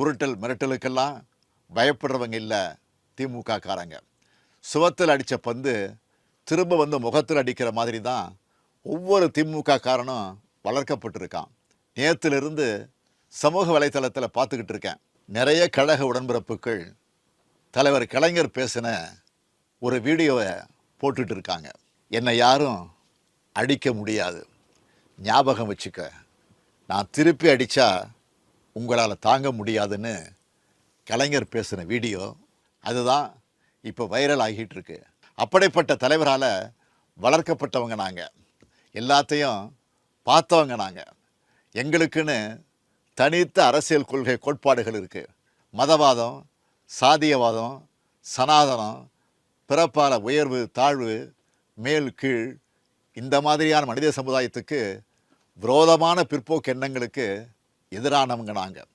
உருட்டல் மிரட்டலுக்கெல்லாம் பயப்படுறவங்க இல்லை திமுக காரங்க சுவத்தில் அடித்த பந்து திரும்ப வந்து முகத்தில் அடிக்கிற மாதிரி தான் ஒவ்வொரு திமுக காரனும் வளர்க்கப்பட்டிருக்கான். நேற்றுலேருந்து சமூக வலைத்தளத்தில் பார்த்துக்கிட்டு இருக்கேன். நிறைய கழக உடன்பிறப்புகள் தலைவர் கலைஞர் பேசின ஒரு வீடியோவை போட்டுட்டு இருக்காங்க. என்னை யாரும் அடிக்க முடியாது. ஞாபகம் வச்சுக்க. நான் திருப்பி அடித்தா உங்களால் தாங்க முடியாதுன்னு கலைஞர் பேசின வீடியோ அதுதான் இப்போ வைரல் ஆகிட்டு இருக்கு அப்படிப்பட்ட தலைவரால் வளர்க்கப்பட்டவங்க நாங்கள் எல்லாத்தையும் பார்த்தவங்க நாங்கள் எங்களுக்குன்னு தனித்த அரசியல் கொள்கை கோட்பாடுகள் இருக்குது மதவாதம் சாதியவாதம் சனாதனம் பிறப்பால உயர்வு தாழ்வு மேல் கீழ் இந்த மாதிரியான மனித சமுதாயத்துக்கு விரோதமான பிற்போக்கு எண்ணங்களுக்கு எதிரானவங்க நாங்கள்